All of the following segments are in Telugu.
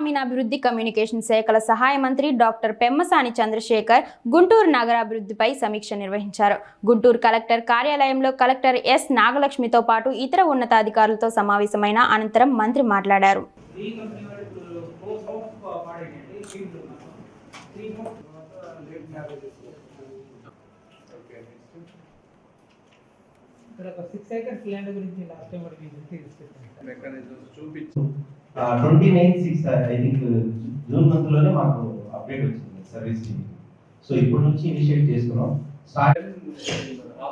గ్రామీణాభివృద్ధి కమ్యూనికేషన్ శాఖల సహాయ మంత్రి డాక్టర్ పెమ్మసాని చంద్రశేఖర్ గుంటూరు నగరాభివృద్ధిపై సమీక్ష నిర్వహించారు. గుంటూరు కలెక్టర్ కార్యాలయంలో కలెక్టర్ ఎస్ నాగలక్ష్మితో పాటు ఇతర ఉన్నతాధికారులతో సమావేశమైన అనంతరం మంత్రి మాట్లాడారు. ఒక సిక్స్ ఏకర్స్ ల్యాండ్ గురించి లాస్ట్ టైం మనకి మెకానిజమ్స్ చూపించి. Twenty nine six I think జూన్లోనే మాకు అప్డేట్ వచ్చింది సర్వీస్ సో ఇప్పటి నుంచి ఇనిషియేట్ చేసుకున్నాం స్టార్ట్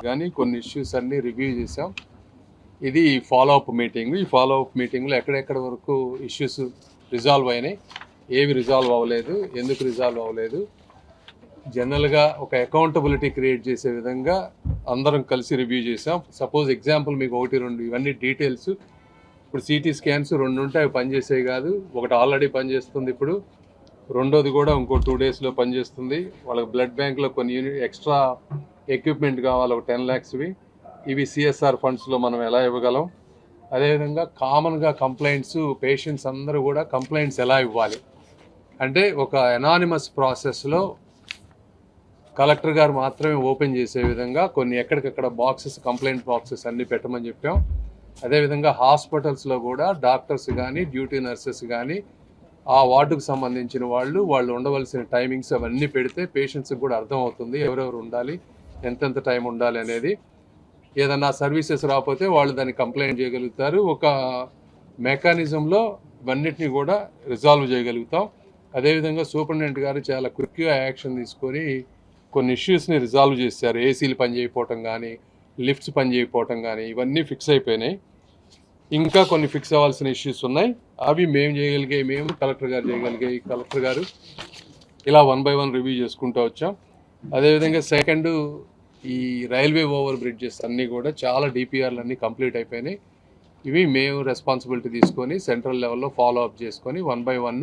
కానీ కొన్ని ఇష్యూస్ అన్ని రివ్యూ చేసాం ఇది ఫాలో అప్ మీటింగ్ ఈ ఫాలో అప్ మీటింగ్లో ఎక్కడెక్కడ వరకు ఇష్యూస్ రిజాల్వ్ అయినాయి ఏవి రిజాల్వ్ అవ్వలేదు ఎందుకు రిజాల్వ్ అవ్వలేదు. జనరల్గా ఒక అకౌంటబిలిటీ క్రియేట్ చేసే విధంగా అందరం కలిసి రివ్యూ చేసాం సపోజ్ ఎగ్జాంపుల్ మీకు ఒకటి రెండు ఇవన్నీ డీటెయిల్స్ ఇప్పుడు సిటీ స్కాన్స్ రెండు ఉంటే అవి పనిచేసేవి కాదు. ఒకటి ఆల్రెడీ పనిచేస్తుంది ఇప్పుడు. రెండోది కూడా ఇంకో టూ డేస్లో పనిచేస్తుంది. వాళ్ళకి బ్లడ్ బ్యాంక్లో కొన్ని యూనిట్ ఎక్స్ట్రా ఎక్విప్మెంట్ కావాలి ఒక టెన్ ల్యాక్స్వి ఇవి సిఎస్ఆర్ ఫండ్స్లో మనం ఎలా ఇవ్వగలం? అదేవిధంగా కామన్గా కంప్లైంట్స్ పేషెంట్స్ అందరూ కూడా కంప్లైంట్స్ ఎలా ఇవ్వాలి? అంటే ఒక ఎనానిమస్ ప్రాసెస్లో కలెక్టర్ గారు మాత్రమే ఓపెన్ చేసే విధంగా కొన్ని ఎక్కడికక్కడ బాక్సెస్ కంప్లైంట్ బాక్సెస్ అన్ని పెట్టమని చెప్పాం. అదేవిధంగా హాస్పిటల్స్లో కూడా డాక్టర్స్ కానీ డ్యూటీ నర్సెస్ కానీ ఆ వార్డుకు సంబంధించిన వాళ్ళు వాళ్ళు ఉండవలసిన టైమింగ్స్ అవన్నీ పెడితే పేషెంట్స్కి కూడా అర్థమవుతుంది ఎవరెవరు ఉండాలి ఎంతెంత టైం ఉండాలి అనేది. ఏదన్నా సర్వీసెస్ రాకపోతే వాళ్ళు దాన్ని కంప్లైంట్ చేయగలుగుతారు. ఒక మెకానిజంలో ఇవన్నిటిని కూడా రిజాల్వ్ చేయగలుగుతాం. అదేవిధంగా సూపరింటెండెంట్ గారు చాలా క్విక్గా యాక్షన్ తీసుకొని కొన్ని ఇష్యూస్ని రిజాల్వ్ చేశారు. ఏసీలు పనిచేయకపోవటం కానీ లిఫ్ట్స్ పనిచేయకపోవటం కానీ ఇవన్నీ ఫిక్స్ అయిపోయినాయి. ఇంకా కొన్ని ఫిక్స్ అవ్వాల్సిన ఇష్యూస్ ఉన్నాయి. అవి మేము చేయగలిగే మేము కలెక్టర్ గారు చేయగలిగే కలెక్టర్ గారు ఇలా వన్ బై వన్ రివ్యూ చేసుకుంటూ వచ్చాం. అదేవిధంగా సెకండ్ ఈ రైల్వే ఓవర్ బ్రిడ్జెస్ అన్నీ కూడా చాలా డిపిఆర్లు అన్నీ కంప్లీట్ అయిపోయినాయి. ఇవి మేము రెస్పాన్సిబిలిటీ తీసుకొని సెంట్రల్ లెవెల్లో ఫాలో అప్ చేసుకొని one by one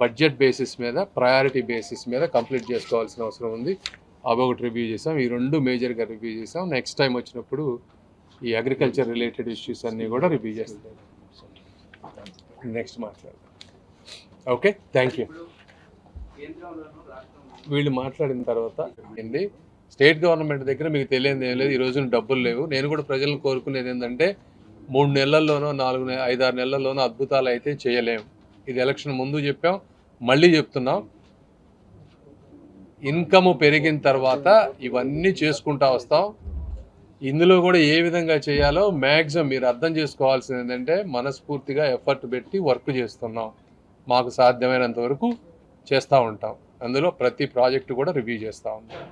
budget basis మీద ప్రయారిటీ బేసిస్ మీద కంప్లీట్ చేసుకోవాల్సిన అవసరం ఉంది. అవి ఒకటి రివ్యూ చేసాం ఈ రెండు మేజర్గా రివ్యూ చేసాం నెక్స్ట్ టైం వచ్చినప్పుడు ఈ అగ్రికల్చర్ రిలేటెడ్ ఇష్యూస్ అన్నీ కూడా రివ్యూ చేస్తాం. నెక్స్ట్ మాట్లాడదాం. ఓకే? Thank you. వీళ్ళు మాట్లాడిన తర్వాత ఏంటి? స్టేట్ గవర్నమెంట్ దగ్గర మీకు తెలియదు ఏం లేదు. ఈ రోజున డబ్బులు లేవు. నేను కూడా ప్రజలను కోరుకునేది ఏంటంటే మూడు నెలల్లోనో నాలుగు ఐదారు నెలల్లోనో అద్భుతాలు అయితే చేయలేము ఇది ఎలక్షన్ ముందు చెప్పాం. మళ్ళీ చెప్తున్నాం ఇన్కమ్ పెరిగిన తర్వాత ఇవన్నీ చేసుకుంటా వస్తాం. ఇందులో కూడా ఏ విధంగా చేయాలో మ్యాక్సిమం మీరు అర్థం చేసుకోవాల్సింది ఏంటంటే మనస్ఫూర్తిగా ఎఫర్ట్ పెట్టి వర్క్ చేస్తున్నాం. మాకు సాధ్యమైనంత వరకు చేస్తూ ఉంటాం. అందులో ప్రతి ప్రాజెక్టు కూడా రివ్యూ చేస్తూ ఉంటాం